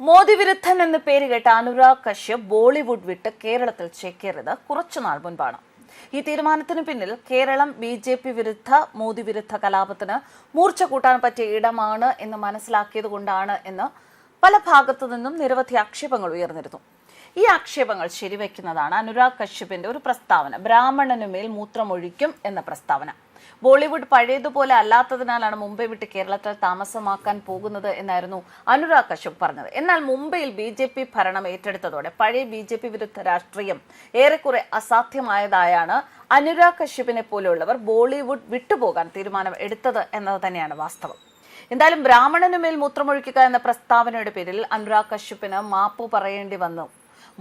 മോദി വിരുദ്ധൻ എന്ന് പേര് കേട്ട അനുരാഗ് കശ്യപ് ബോളിവുഡ് വിട്ട് കേരളത്തിൽ ചേക്കേറിയത് കുറച്ചുനാൾ മുൻപാണ്. ഈ തീരുമാനത്തിന് പിന്നിൽ കേരളം ബി ജെ പി വിരുദ്ധ മോദി വിരുദ്ധ കലാപത്തിന് മൂർച്ച കൂട്ടാൻ പറ്റിയ ഇടമാണ് എന്ന് മനസ്സിലാക്കിയത് കൊണ്ടാണ് എന്ന് പല ഭാഗത്തു നിന്നും നിരവധി ആക്ഷേപങ്ങൾ ഉയർന്നിരുന്നു. ഈ ആക്ഷേപങ്ങൾ ശരിവെക്കുന്നതാണ് അനുരാഗ് കശ്യപിന്റെ ഒരു പ്രസ്താവന. ബ്രാഹ്മണനുമേൽ മൂത്രമൊഴിക്കും എന്ന പ്രസ്താവന. ബോളിവുഡ് പഴയതുപോലെ അല്ലാത്തതിനാലാണ് മുംബൈ വിട്ട് കേരളത്തിൽ താമസമാക്കാൻ പോകുന്നത് എന്നായിരുന്നു അനുരാഗ് കശ്യപ് പറഞ്ഞത്. എന്നാൽ മുംബൈയിൽ ബി ജെ പി ഭരണം ഏറ്റെടുത്തതോടെ പഴയ ബി ജെ പി വിരുദ്ധ രാഷ്ട്രീയം ഏറെക്കുറെ അസാധ്യമായതായാണ് അനുരാഗ് കശ്യപിനെ പോലെയുള്ളവർ ബോളിവുഡ് വിട്ടുപോകാൻ തീരുമാനം എടുത്തത് എന്നത് തന്നെയാണ് വാസ്തവം. എന്തായാലും ബ്രാഹ്മണനുമേൽ മൂത്രമൊഴിക്കുക എന്ന പ്രസ്താവനയുടെ പേരിൽ അനുരാഗ് കശ്യപിന് മാപ്പ് പറയേണ്ടി വന്നു.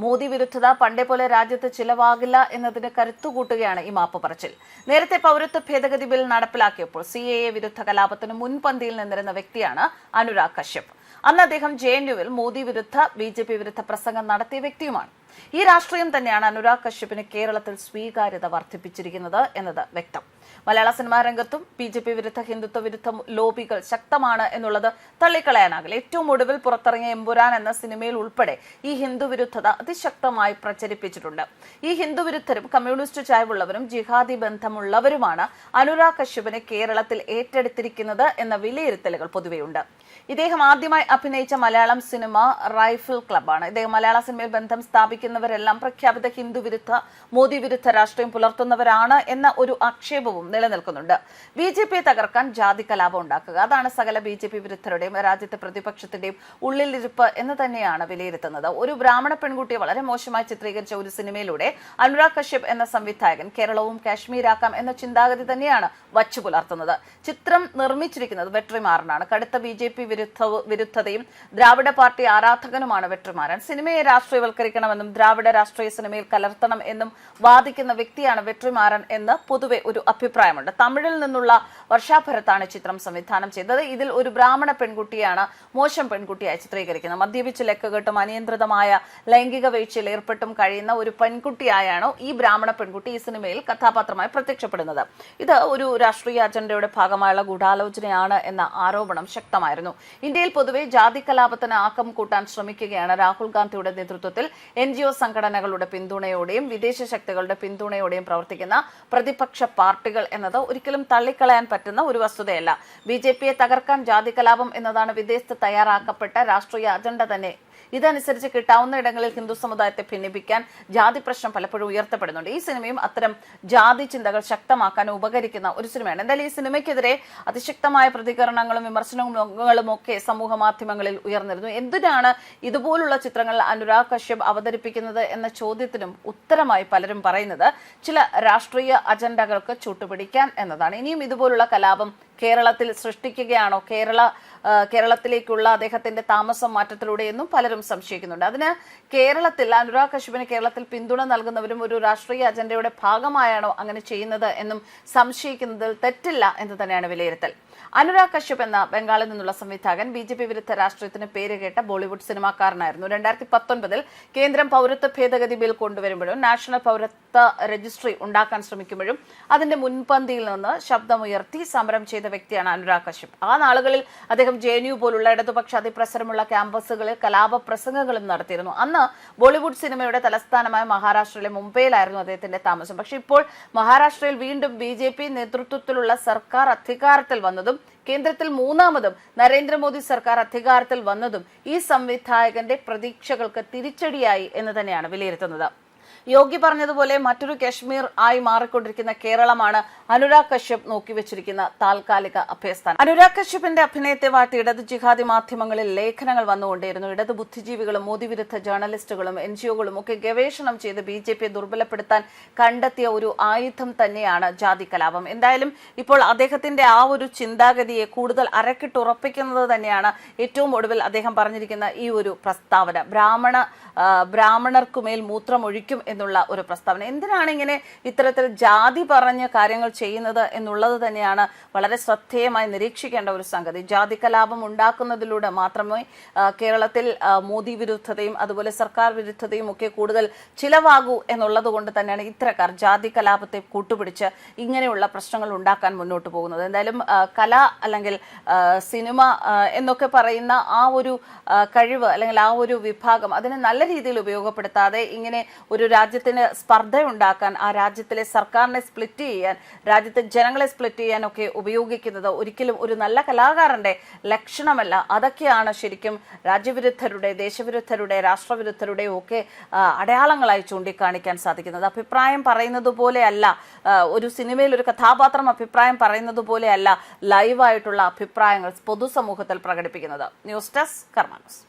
മോദി വിരുദ്ധത പണ്ടേ പോലെ രാജ്യത്ത് ചിലവാകില്ല എന്നതിന് കരുത്തുകൂട്ടുകയാണ് ഈ മാപ്പ് പറച്ചിൽ. നേരത്തെ പൗരത്വ ഭേദഗതി ബിൽ നടപ്പിലാക്കിയപ്പോൾ സി എ വിരുദ്ധ കലാപത്തിന് മുൻപന്തിയിൽ നിന്നിരുന്ന വ്യക്തിയാണ് അനുരാഗ് കശ്യപ്. അന്ന് അദ്ദേഹം ജെ എൻ യുവിൽ മോദി വിരുദ്ധ ബി ജെ പി വിരുദ്ധ പ്രസംഗം നടത്തിയ വ്യക്തിയുമാണ്. ഈ രാഷ്ട്രീയം തന്നെയാണ് അനുരാഗ് കശ്യപിന് കേരളത്തിൽ സ്വീകാര്യത വർദ്ധിപ്പിച്ചിരിക്കുന്നത് എന്നത് വ്യക്തം. മലയാള സിനിമാ രംഗത്തും ബി ജെ പി വിരുദ്ധ ഹിന്ദുത്വ വിരുദ്ധ ലോബികൾ ശക്തമാണ് എന്നുള്ളത് തള്ളിക്കളയാനാകില്ല. ഏറ്റവും ഒടുവിൽ പുറത്തിറങ്ങിയ എമ്പുരാൻ എന്ന സിനിമയിൽ ഉൾപ്പെടെ ഈ ഹിന്ദു വിരുദ്ധത അതിശക്തമായി പ്രചരിപ്പിച്ചിട്ടുണ്ട്. ഈ ഹിന്ദു വിരുദ്ധരും കമ്മ്യൂണിസ്റ്റ് ചായവുള്ളവരും ജിഹാദി ബന്ധമുള്ളവരുമാണ് അനുരാഗ് കശ്യപിനെ കേരളത്തിൽ ഏറ്റെടുത്തിരിക്കുന്നത് എന്ന വിലയിരുത്തലുകൾ പൊതുവെയുണ്ട്. ഇദ്ദേഹം ആദ്യമായി അഭിനയിച്ച മലയാളം സിനിമ റൈഫിൾ ക്ലബ്ബാണ് ഇദ്ദേഹം മലയാള സിനിമയിൽ ബന്ധം സ്ഥാപിക്കുന്നവരെല്ലാം പ്രഖ്യാപിത ഹിന്ദു വിരുദ്ധ മോദി വിരുദ്ധ രാഷ്ട്രീയം പുലർത്തുന്നവരാണ് എന്ന ഒരു ആക്ഷേപവും നിലനിൽക്കുന്നുണ്ട്. ബി ജെ പിയെ തകർക്കാൻ ജാതി കലാപം ഉണ്ടാക്കുക. അതാണ് സകല ബി ജെ പി വിരുദ്ധരുടെയും രാജ്യത്തെ പ്രതിപക്ഷത്തിന്റെയും ഉള്ളിലിരിപ്പ് എന്ന് തന്നെയാണ് വിലയിരുത്തുന്നത്. ഒരു ബ്രാഹ്മണ പെൺകുട്ടിയെ വളരെ മോശമായി ചിത്രീകരിച്ച ഒരു സിനിമയിലൂടെ അനുരാഗ് കശ്യപ് എന്ന സംവിധായകൻ കേരളവും കാശ്മീരാക്കാം എന്ന ചിന്താഗതി തന്നെയാണ് വച്ചു പുലർത്തുന്നത്. ചിത്രം നിർമ്മിച്ചിരിക്കുന്നത് വെട്രിമാറിനാണ്. കടുത്ത ബി ജെ പി വിരുദ്ധ വിരുദ്ധതയും ദ്രാവിഡ പാർട്ടി ആരാധകനുമാണ് വെട്രിമാരൻ. സിനിമയെ രാഷ്ട്രീയവൽക്കരിക്കണമെന്നും ദ്രാവിഡ രാഷ്ട്രീയ സിനിമയിൽ കലർത്തണം എന്നും വാദിക്കുന്ന വ്യക്തിയാണ് വെട്രിമാരൻ എന്ന് പൊതുവെ ഒരു അഭിപ്രായമുണ്ട്. തമിഴിൽ നിന്നുള്ള വർഷാഭരത്താണ് ചിത്രം സംവിധാനം ചെയ്തത്. ഇതിൽ ഒരു ബ്രാഹ്മണ പെൺകുട്ടിയാണ് മോശം പെൺകുട്ടിയായി ചിത്രീകരിക്കുന്നത്. മദ്യപിച്ച് ലെക്കുകെട്ടും അനിയന്ത്രിതമായ ലൈംഗിക വീഴ്ചയിൽ ഏർപ്പെട്ടും കഴിയുന്ന ഒരു പെൺകുട്ടിയായാണ് ഈ ബ്രാഹ്മണ പെൺകുട്ടി ഈ സിനിമയിൽ കഥാപാത്രമായി പ്രത്യക്ഷപ്പെടുന്നത്. ഇത് ഒരു രാഷ്ട്രീയ അജണ്ടയുടെ ഭാഗമായുള്ള ഗൂഢാലോചനയാണ് എന്ന ആരോപണം ശക്തമായിരുന്നു. ഇന്ത്യയിൽ പൊതുവെ ജാതി കലാപത്തിന് ആക്കം കൂട്ടാൻ ശ്രമിക്കുകയാണ് രാഹുൽ ഗാന്ധിയുടെ നേതൃത്വത്തിൽ എൻ ജി ഒ സംഘടനകളുടെ പിന്തുണയോടെയും വിദേശ ശക്തികളുടെ പിന്തുണയോടെയും പ്രവർത്തിക്കുന്ന പ്രതിപക്ഷ പാർട്ടികൾ എന്നത് ഒരിക്കലും തള്ളിക്കളയാൻ പറ്റുന്ന ഒരു വസ്തുതയല്ല. ബി ജെ പിയെ തകർക്കാൻ ജാതി കലാപം എന്നതാണ് വിദേശത്ത് തയ്യാറാക്കപ്പെട്ട രാഷ്ട്രീയ അജണ്ട തന്നെ. ഇതനുസരിച്ച് കിട്ടാവുന്ന ഇടങ്ങളിൽ ഹിന്ദു സമുദായത്തെ ഭിന്നിപ്പിക്കാൻ ജാതി പ്രശ്നം പലപ്പോഴും ഉയർത്തപ്പെടുന്നുണ്ട്. ഈ സിനിമയും അത്തരം ജാതി ചിന്തകൾ ശക്തമാക്കാൻ ഉപകരിക്കുന്ന ഒരു സിനിമയാണ്. എന്തായാലും ഈ സിനിമയ്ക്കെതിരെ അതിശക്തമായ പ്രതികരണങ്ങളും വിമർശനങ്ങളും ഒക്കെ സമൂഹ മാധ്യമങ്ങളിൽ ഉയർന്നിരുന്നു. എന്തിനാണ് ഇതുപോലുള്ള ചിത്രങ്ങൾ അനുരാഗ് കശ്യപ് അവതരിപ്പിക്കുന്നത് എന്ന ചോദ്യത്തിനും ഉത്തരമായി പലരും പറയുന്നത് ചില രാഷ്ട്രീയ അജണ്ടകൾക്ക് ചൂട്ടുപിടിക്കാൻ എന്നതാണ്. ഇനിയും ഇതുപോലുള്ള കലാപം കേരളത്തിൽ സൃഷ്ടിക്കുകയാണോ? കേരള കേരളത്തിലേക്കുള്ള അദ്ദേഹത്തിന്റെ താമസം മാറ്റത്തിലൂടെ എന്നും പലരും സംശയിക്കുന്നുണ്ട്. അതിന് കേരളത്തിൽ അനുരാഗ് കശ്യപിന് കേരളത്തിൽ പിന്തുണ നൽകുന്നവരും ഒരു രാഷ്ട്രീയ അജണ്ടയുടെ ഭാഗമായാണോ അങ്ങനെ ചെയ്യുന്നത് എന്നും സംശയിക്കുന്നതിൽ തെറ്റില്ല എന്ന് തന്നെയാണ് വിലയിരുത്തൽ. അനുരാഗ് കശ്യപ് എന്ന ബംഗാളിൽ നിന്നുള്ള സംവിധായകൻ ബി ജെ പി വിരുദ്ധ രാഷ്ട്രീയത്തിന് പേര് കേട്ട ബോളിവുഡ് സിനിമാക്കാരനായിരുന്നു. രണ്ടായിരത്തി പത്തൊൻപതിൽ കേന്ദ്രം പൗരത്വ ഭേദഗതി ബിൽ കൊണ്ടുവരുമ്പോഴും നാഷണൽ പൗരത്വ രജിസ്ട്രി ഉണ്ടാക്കാൻ ശ്രമിക്കുമ്പോഴും അതിന്റെ മുൻപന്തിയിൽ നിന്ന് ശബ്ദമുയർത്തി സമരം ചെയ്ത വ്യക്തിയാണ് അനുരാഗ് കശ്യപ്. ആ നാളുകളിൽ അദ്ദേഹം ജെ എൻ യു പോലുള്ള ഇടതുപക്ഷ അതിപ്രസരമുള്ള ക്യാമ്പസുകളിൽ കലാപ പ്രസംഗങ്ങളും നടത്തിയിരുന്നു. അന്ന് ബോളിവുഡ് സിനിമയുടെ തലസ്ഥാനമായ മഹാരാഷ്ട്രയിലെ മുംബൈയിലായിരുന്നു അദ്ദേഹത്തിന്റെ താമസം. പക്ഷേ ഇപ്പോൾ മഹാരാഷ്ട്രയിൽ വീണ്ടും ബി നേതൃത്വത്തിലുള്ള സർക്കാർ അധികാരത്തിൽ വന്നതും കേന്ദ്രത്തിൽ മൂന്നാമതും നരേന്ദ്രമോദി സർക്കാർ അധികാരത്തിൽ വന്നതും ഈ സംവിധായകന്റെ പ്രതീക്ഷകൾക്ക് തിരിച്ചടിയായി എന്ന് തന്നെയാണ് വിലയിരുത്തുന്നത്. യോഗി പറഞ്ഞതുപോലെ മറ്റൊരു കശ്മീർ ആയി മാറിക്കൊണ്ടിരിക്കുന്ന കേരളമാണ് അനുരാഗ് കശ്യപ് നോക്കിവെച്ചിരിക്കുന്ന താൽക്കാലിക അഭയസ്ഥാനം. അനുരാഗ് കശ്യപിന്റെ അഭിനയത്തെ വാട്ടി ഇടത് ജിഹാദി മാധ്യമങ്ങളിൽ ലേഖനങ്ങൾ വന്നുകൊണ്ടിരുന്നു ഇടത് ബുദ്ധിജീവികളും മോദി വിരുദ്ധ ജേർണലിസ്റ്റുകളും എൻ ജിഒകളും ഒക്കെ ഗവേഷണം ചെയ്ത് ബി ജെ പിയെ ദുർബലപ്പെടുത്താൻ കണ്ടെത്തിയ ഒരു ആയുധം തന്നെയാണ് ജാതി കലാപം. എന്തായാലും ഇപ്പോൾ അദ്ദേഹത്തിന്റെ ആ ഒരു ചിന്താഗതിയെ കൂടുതൽ അരക്കിട്ടുറപ്പിക്കുന്നത് തന്നെയാണ് ഏറ്റവും ഒടുവിൽ അദ്ദേഹം പറഞ്ഞിരിക്കുന്ന ഈ ഒരു പ്രസ്താവന. ബ്രാഹ്മണ ബ്രാഹ്മണർക്കുമേൽ മൂത്രമൊഴിക്കും എന്നുള്ള ഒരു പ്രസ്താവന. എന്തിനാണ് ഇങ്ങനെ ഇത്തരത്തിൽ ജാതി പറഞ്ഞ് കാര്യങ്ങൾ ചെയ്യുന്നത് എന്നുള്ളത് തന്നെയാണ് വളരെ ശ്രദ്ധേയമായി നിരീക്ഷിക്കേണ്ട ഒരു സംഗതി. ജാതി കലാപം ഉണ്ടാക്കുന്നതിലൂടെ മാത്രമേ കേരളത്തിൽ മോദി വിരുദ്ധതയും അതുപോലെ സർക്കാർ വിരുദ്ധതയും ഒക്കെ കൂടുതൽ ചിലവാകൂ എന്നുള്ളത് കൊണ്ട് തന്നെയാണ് ഇത്തരക്കാർ ജാതി കലാപത്തെ കൂട്ടുപിടിച്ച് ഇങ്ങനെയുള്ള പ്രശ്നങ്ങൾ ഉണ്ടാക്കാൻ മുന്നോട്ട് പോകുന്നത്. എന്തായാലും കല അല്ലെങ്കിൽ സിനിമ എന്നൊക്കെ പറയുന്ന ആ ഒരു കഴിവ് അല്ലെങ്കിൽ ആ ഒരു വിഭാഗം അതിനെ നല്ല രീതിയിൽ ഉപയോഗപ്പെടുത്താതെ ഇങ്ങനെ ഒരു രാജ്യത്തിന് സ്പർദ്ധ ഉണ്ടാക്കാൻ ആ രാജ്യത്തിലെ സർക്കാരിനെ സ്പ്ലിറ്റ് ചെയ്യാൻ രാജ്യത്തെ ജനങ്ങളെ സ്പ്ലിറ്റ് ചെയ്യാനൊക്കെ ഉപയോഗിക്കുന്നത് ഒരിക്കലും ഒരു നല്ല കലാകാരന്റെ ലക്ഷണമല്ല. അതൊക്കെയാണ് ശരിക്കും രാജ്യവിരുദ്ധരുടെ ദേശവിരുദ്ധരുടെ രാഷ്ട്രവിരുദ്ധരുടെ ഒക്കെ അടയാളങ്ങളായി ചൂണ്ടിക്കാണിക്കാൻ സാധിക്കുന്നത്. അഭിപ്രായം പറയുന്നത് പോലെയല്ല ഒരു സിനിമയിൽ ഒരു കഥാപാത്രം അഭിപ്രായം പറയുന്നത് പോലെയല്ല ലൈവായിട്ടുള്ള അഭിപ്രായങ്ങൾ പൊതുസമൂഹത്തിൽ പ്രകടിപ്പിക്കുന്നത്. News desk കർമാനസ്